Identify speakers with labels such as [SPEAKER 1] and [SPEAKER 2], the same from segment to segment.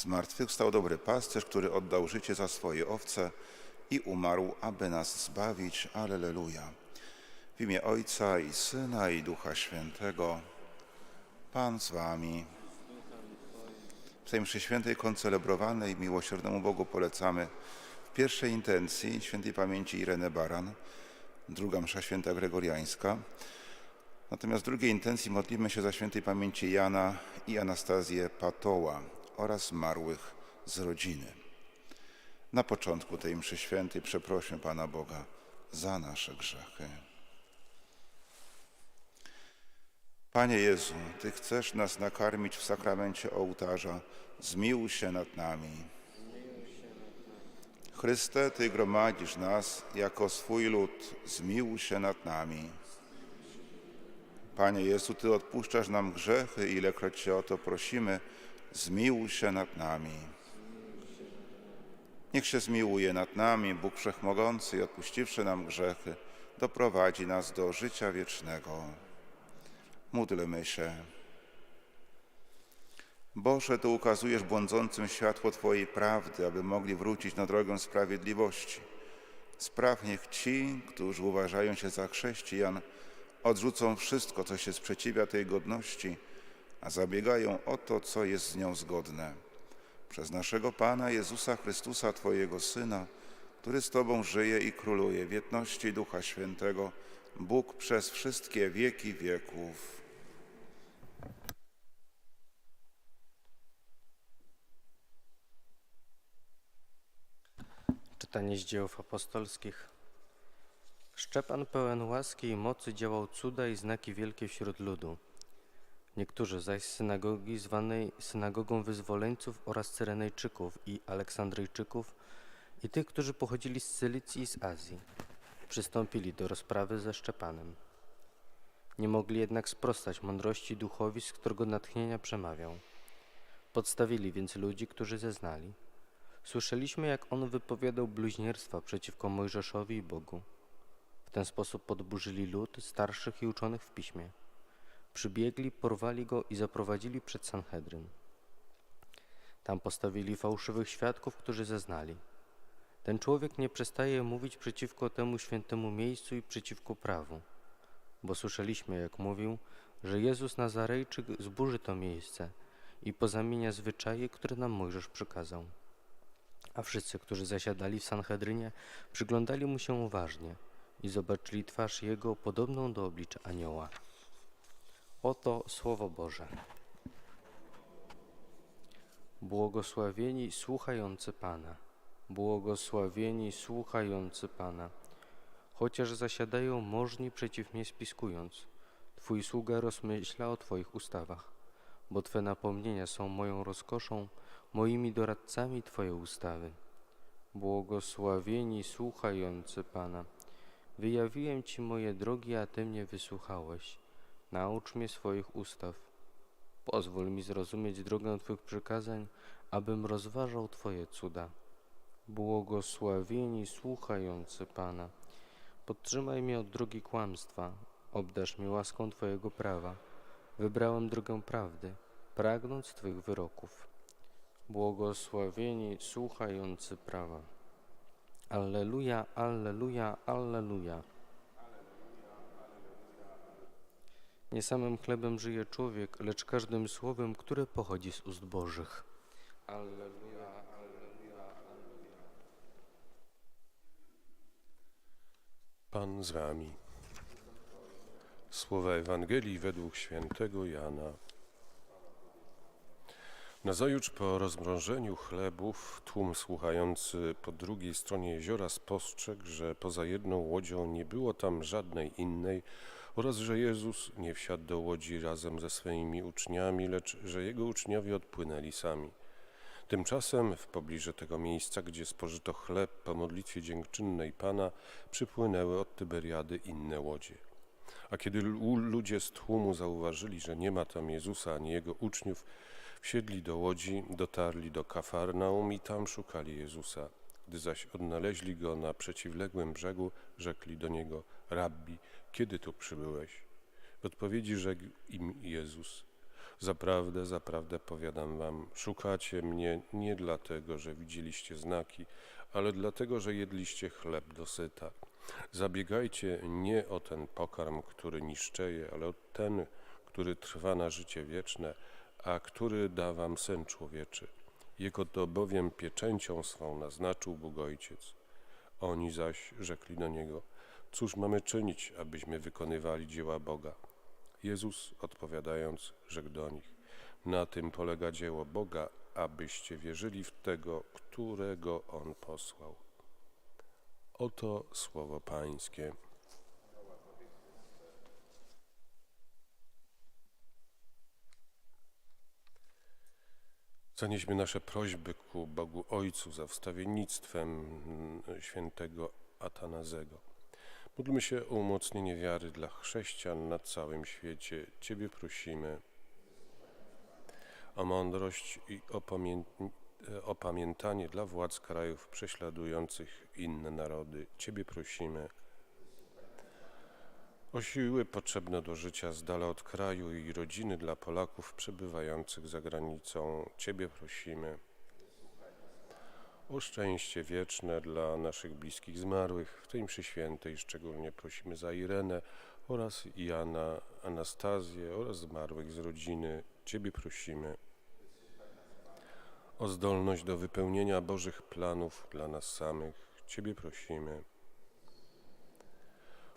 [SPEAKER 1] Zmartwychwstał dobry pasterz, który oddał życie za swoje owce i umarł, aby nas zbawić. Alleluja. W imię Ojca i Syna i Ducha Świętego. Pan z wami. W tej mszy świętej koncelebrowanej miłosiernemu Bogu polecamy w pierwszej intencji świętej pamięci Ireny Baran, druga msza święta gregoriańska. Natomiast w drugiej intencji modlimy się za świętej pamięci Jana i Anastazję Patoła oraz zmarłych z rodziny. Na początku tej mszy świętej przeprośmy Pana Boga za nasze grzechy. Panie Jezu, Ty chcesz nas nakarmić w sakramencie ołtarza. Zmiłuj się nad nami. Chryste, Ty gromadzisz nas jako swój lud. Zmiłuj się nad nami. Panie Jezu, Ty odpuszczasz nam grzechy, ilekroć Cię o to prosimy. Zmiłuj się nad nami. Niech się zmiłuje nad nami Bóg Wszechmogący i odpuściwszy nam grzechy, doprowadzi nas do życia wiecznego. Módlmy się. Boże, Ty ukazujesz błądzącym światło Twojej prawdy, aby mogli wrócić na drogę sprawiedliwości. Spraw niech ci, którzy uważają się za chrześcijan, odrzucą wszystko, co się sprzeciwia tej godności, a zabiegają o to, co jest z nią zgodne. Przez naszego Pana Jezusa Chrystusa, Twojego Syna, który z Tobą żyje i króluje w jedności Ducha Świętego, Bóg przez wszystkie wieki wieków.
[SPEAKER 2] Czytanie z dzieł apostolskich. Szczepan pełen łaski i mocy działał cuda i znaki wielkie wśród ludu. Niektórzy zaś z synagogi zwanej synagogą wyzwoleńców oraz Cyrenejczyków i Aleksandryjczyków i tych, którzy pochodzili z Cylicji i z Azji, przystąpili do rozprawy ze Szczepanem. Nie mogli jednak sprostać mądrości duchowi, z którego natchnienia przemawiał. Podstawili więc ludzi, którzy zeznali. Słyszeliśmy, jak on wypowiadał bluźnierstwa przeciwko Mojżeszowi i Bogu. W ten sposób podburzyli lud starszych i uczonych w piśmie. Przybiegli, porwali go i zaprowadzili przed Sanhedryn. Tam postawili fałszywych świadków, którzy zeznali. Ten człowiek nie przestaje mówić przeciwko temu świętemu miejscu i przeciwko prawu. Bo słyszeliśmy, jak mówił, że Jezus Nazarejczyk zburzy to miejsce i pozamienia zwyczaje, które nam Mojżesz przykazał. A wszyscy, którzy zasiadali w Sanhedrynie, przyglądali mu się uważnie i zobaczyli twarz jego podobną do oblicza anioła. Oto Słowo Boże. Błogosławieni słuchający Pana. Błogosławieni słuchający Pana. Chociaż zasiadają możni przeciw mnie spiskując, Twój sługa rozmyśla o Twoich ustawach, bo Twe napomnienia są moją rozkoszą, moimi doradcami Twoje ustawy. Błogosławieni słuchający Pana. Wyjawiłem Ci moje drogi, a Ty mnie wysłuchałeś. Naucz mnie swoich ustaw. Pozwól mi zrozumieć drogę Twych przykazań, abym rozważał Twoje cuda. Błogosławieni słuchający Pana. Podtrzymaj mnie od drogi kłamstwa, obdasz mnie łaską Twojego prawa. Wybrałem drogę prawdy, pragnąc Twych wyroków. Błogosławieni słuchający prawa. Alleluja, alleluja, alleluja. Nie samym chlebem żyje człowiek, lecz każdym słowem, które pochodzi z ust Bożych. Alleluja, alleluja, alleluja.
[SPEAKER 3] Pan z wami. Słowa Ewangelii według świętego Jana. Nazajutrz po rozmrożeniu chlebów tłum słuchający po drugiej stronie jeziora spostrzegł, że poza jedną łodzią nie było tam żadnej innej oraz że Jezus nie wsiadł do łodzi razem ze swoimi uczniami, lecz że jego uczniowie odpłynęli sami. Tymczasem w pobliżu tego miejsca, gdzie spożyto chleb po modlitwie dziękczynnej Pana, przypłynęły od Tyberiady inne łodzie. A kiedy lu- ludzie z tłumu zauważyli, że nie ma tam Jezusa ani jego uczniów, wsiedli do łodzi, dotarli do Kafarnaum i tam szukali Jezusa. Gdy zaś odnaleźli go na przeciwległym brzegu, rzekli do niego: Rabbi, kiedy tu przybyłeś? W odpowiedzi rzekł im Jezus: Zaprawdę, zaprawdę powiadam wam, szukacie mnie nie dlatego, że widzieliście znaki, ale dlatego, że jedliście chleb dosyta. Zabiegajcie nie o ten pokarm, który niszczeje, ale o ten, który trwa na życie wieczne, a który da wam syn człowieczy. Jego to bowiem pieczęcią swą naznaczył Bóg Ojciec. Oni zaś rzekli do Niego, cóż mamy czynić, abyśmy wykonywali dzieła Boga? Jezus odpowiadając, rzekł do nich, na tym polega dzieło Boga, abyście wierzyli w tego, którego On posłał. Oto słowo Pańskie. Zanieśmy nasze prośby ku Bogu Ojcu za wstawiennictwem świętego Atanazego. Módlmy się o umocnienie wiary dla chrześcijan na całym świecie. Ciebie prosimy o mądrość i opamię- opamiętanie dla władz krajów prześladujących inne narody. Ciebie prosimy o siły potrzebne do życia z dala od kraju i rodziny dla Polaków przebywających za granicą. Ciebie prosimy o szczęście wieczne dla naszych bliskich zmarłych. W tej mszy świętej szczególnie prosimy za Irenę oraz Jana, Anastazję oraz zmarłych z rodziny. Ciebie prosimy o zdolność do wypełnienia Bożych planów dla nas samych. Ciebie prosimy.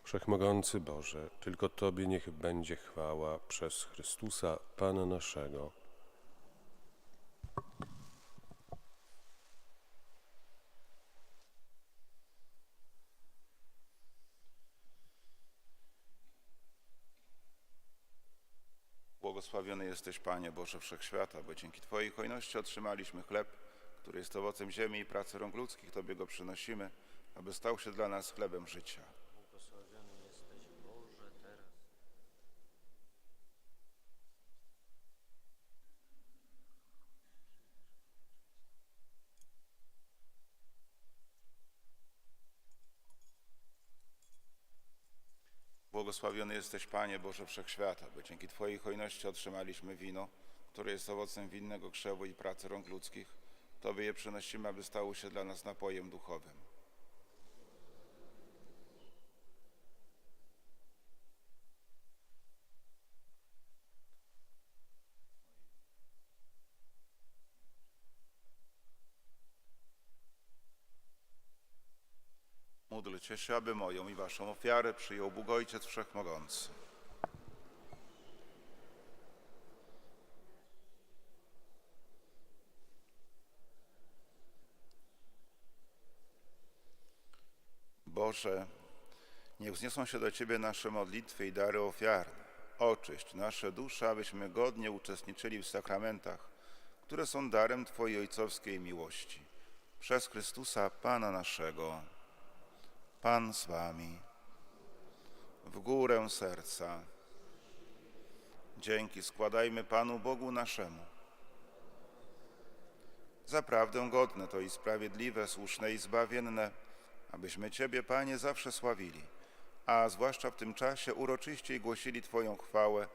[SPEAKER 3] Wszechmogący Boże, tylko Tobie niech będzie chwała przez Chrystusa, Pana naszego.
[SPEAKER 1] Błogosławiony jesteś, Panie Boże Wszechświata, bo dzięki Twojej hojności otrzymaliśmy chleb, który jest owocem ziemi i pracy rąk ludzkich. Tobie go przynosimy, aby stał się dla nas chlebem życia.
[SPEAKER 2] Błogosławiony jesteś,
[SPEAKER 1] Panie Boże Wszechświata, bo dzięki Twojej hojności otrzymaliśmy wino, które jest owocem winnego krzewu i pracy rąk ludzkich. Tobie je przynosimy, aby stało się dla nas napojem duchowym. Się, aby moją i waszą ofiarę przyjął Bóg Ojciec Wszechmogący. Boże, niech wzniosą się do Ciebie nasze modlitwy i dary ofiarne. Oczyść nasze dusze, abyśmy godnie uczestniczyli w sakramentach, które są darem Twojej ojcowskiej miłości. Przez Chrystusa, Pana naszego. Pan z Wami. W górę serca. Dzięki składajmy Panu Bogu naszemu. Zaprawdę godne to i sprawiedliwe, słuszne i zbawienne, abyśmy Ciebie, Panie, zawsze sławili, a zwłaszcza w tym czasie uroczyściej głosili Twoją chwałę,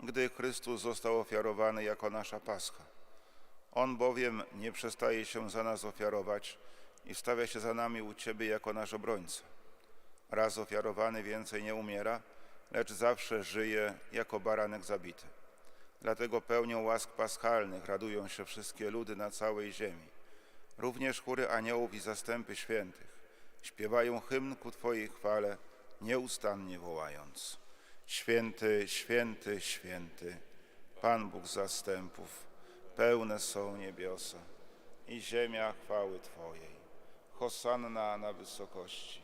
[SPEAKER 1] gdy Chrystus został ofiarowany jako nasza Pascha. On bowiem nie przestaje się za nas ofiarować i stawia się za nami u Ciebie jako nasz obrońca. Raz ofiarowany więcej nie umiera, lecz zawsze żyje jako baranek zabity. Dlatego pełnią łask paschalnych radują się wszystkie ludy na całej ziemi. Również chóry aniołów i zastępy świętych śpiewają hymn ku Twojej chwale, nieustannie wołając. Święty, święty, święty, Pan Bóg zastępów, pełne są niebiosa i ziemia chwały Twojej. Hosanna na wysokości.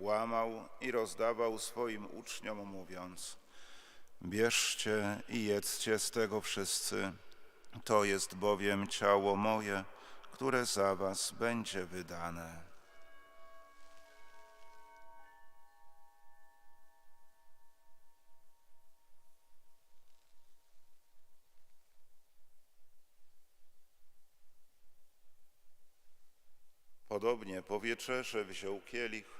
[SPEAKER 1] łamał i rozdawał swoim uczniom, mówiąc: Bierzcie i jedzcie z tego wszyscy. To jest bowiem ciało moje, które za was będzie wydane. Podobnie po wieczerzy wziął kielich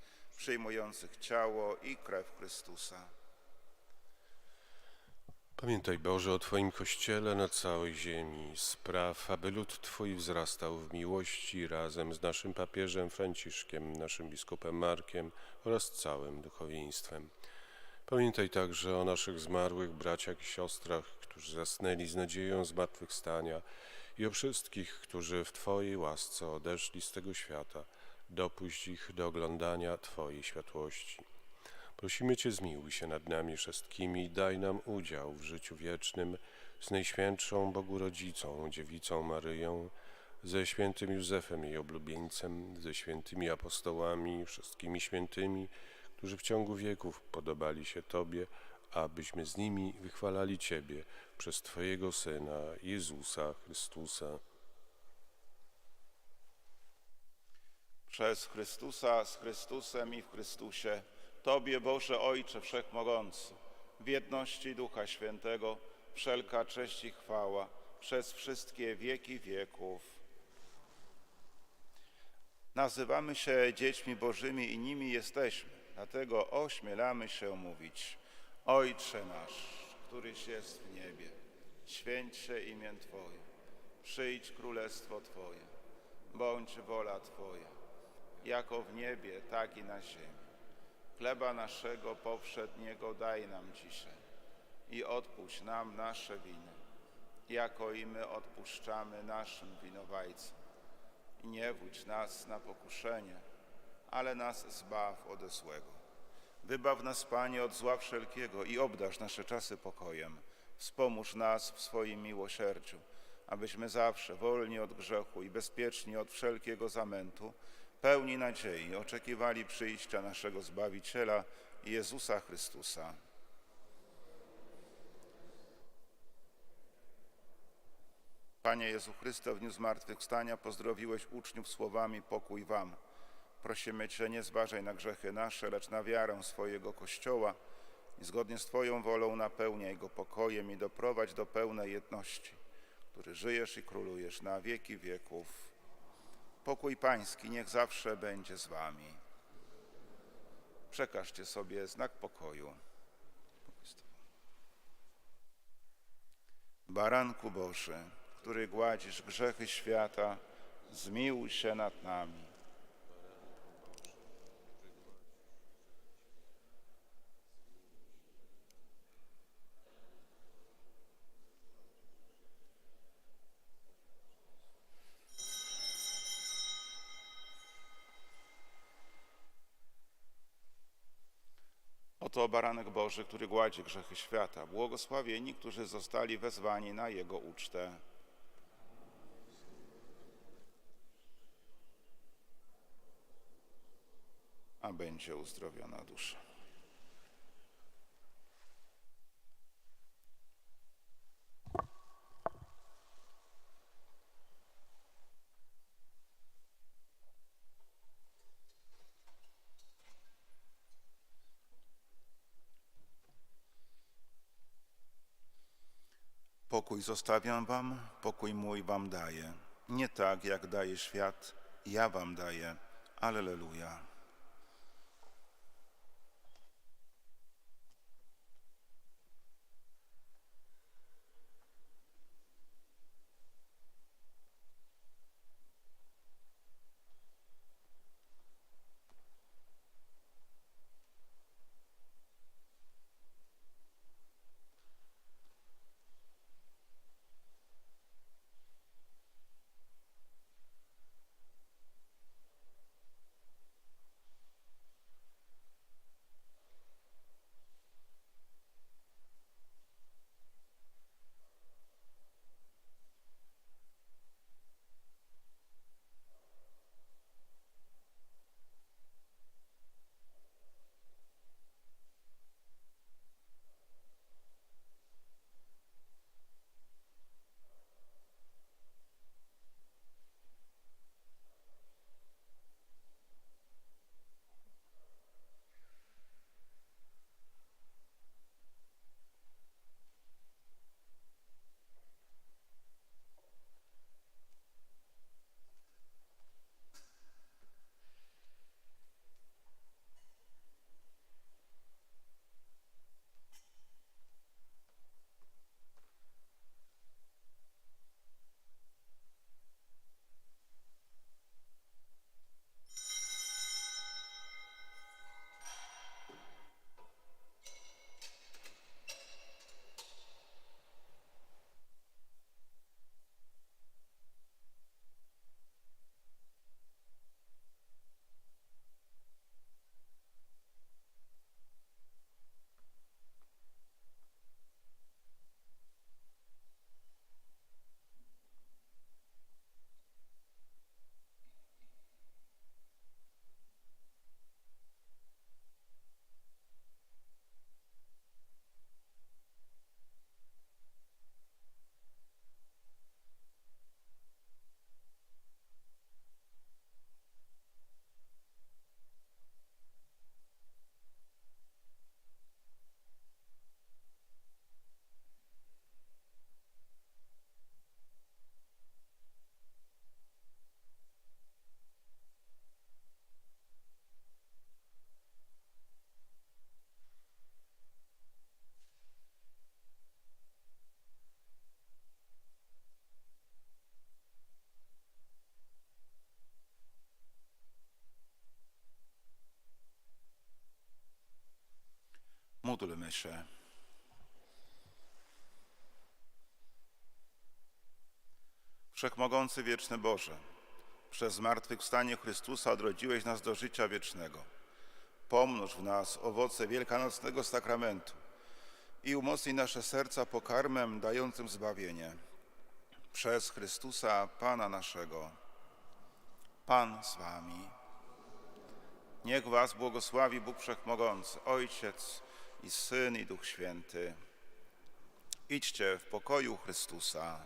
[SPEAKER 1] przyjmujących ciało i krew Chrystusa.
[SPEAKER 3] Pamiętaj Boże o Twoim Kościele na całej ziemi. Spraw, aby lud Twój wzrastał w miłości razem z naszym papieżem Franciszkiem, naszym biskupem Markiem oraz całym duchowieństwem. Pamiętaj także o naszych zmarłych braciach i siostrach, którzy zasnęli z nadzieją zmartwychwstania i o wszystkich, którzy w Twojej łasce odeszli z tego świata. Dopuść ich do oglądania Twojej światłości. Prosimy Cię, zmiłuj się nad nami wszystkimi i daj nam udział w życiu wiecznym z Najświętszą Bogu Rodzicą, Dziewicą Maryją, ze świętym Józefem jej oblubieńcem, ze świętymi apostołami, wszystkimi świętymi, którzy w ciągu wieków podobali się Tobie, abyśmy z nimi wychwalali Ciebie przez Twojego Syna, Jezusa Chrystusa.
[SPEAKER 1] Przez Chrystusa, z Chrystusem i w Chrystusie, Tobie, Boże Ojcze Wszechmogący, w jedności Ducha Świętego, wszelka cześć i chwała przez wszystkie wieki wieków. Nazywamy się dziećmi Bożymi i nimi jesteśmy, dlatego ośmielamy się mówić. Ojcze nasz, któryś jest w niebie, święć się imię Twoje, przyjdź królestwo Twoje, bądź wola Twoja, jako w niebie, tak i na ziemi. Chleba naszego powszedniego daj nam dzisiaj i odpuść nam nasze winy, jako i my odpuszczamy naszym winowajcom. I nie wódź nas na pokuszenie, ale nas zbaw ode złego. Wybaw nas, Panie, od zła wszelkiego i obdarz nasze czasy pokojem. Wspomóż nas w swoim miłosierdziu, abyśmy zawsze wolni od grzechu i bezpieczni od wszelkiego zamętu, pełni nadziei oczekiwali przyjścia naszego Zbawiciela Jezusa Chrystusa. Panie Jezu Chryste, w dniu zmartwychwstania pozdrowiłeś uczniów słowami pokój wam. Prosimy Cię, nie zważaj na grzechy nasze, lecz na wiarę swojego Kościoła i zgodnie z Twoją wolą napełniaj go pokojem i doprowadź do pełnej jedności, który żyjesz i królujesz na wieki wieków. Pokój Pański niech zawsze będzie z Wami. Przekażcie sobie znak pokoju. Baranku Boży, który gładzisz grzechy świata, zmiłuj się nad nami. Oto baranek Boży, który gładzi grzechy świata. Błogosławieni, którzy zostali wezwani na Jego ucztę. A będzie uzdrowiona dusza. Pokój zostawiam wam, pokój mój wam daję. Nie tak, jak daje świat, ja wam daję. Alleluja. Się. Wszechmogący wieczny Boże, przez zmartwychwstanie Chrystusa odrodziłeś nas do życia wiecznego. Pomnóż w nas owoce wielkanocnego sakramentu i umocnij nasze serca pokarmem dającym zbawienie. Przez Chrystusa Pana naszego. Pan z wami. Niech was błogosławi Bóg Wszechmogący, Ojciec i Syn i Duch Święty. Idźcie w pokoju Chrystusa.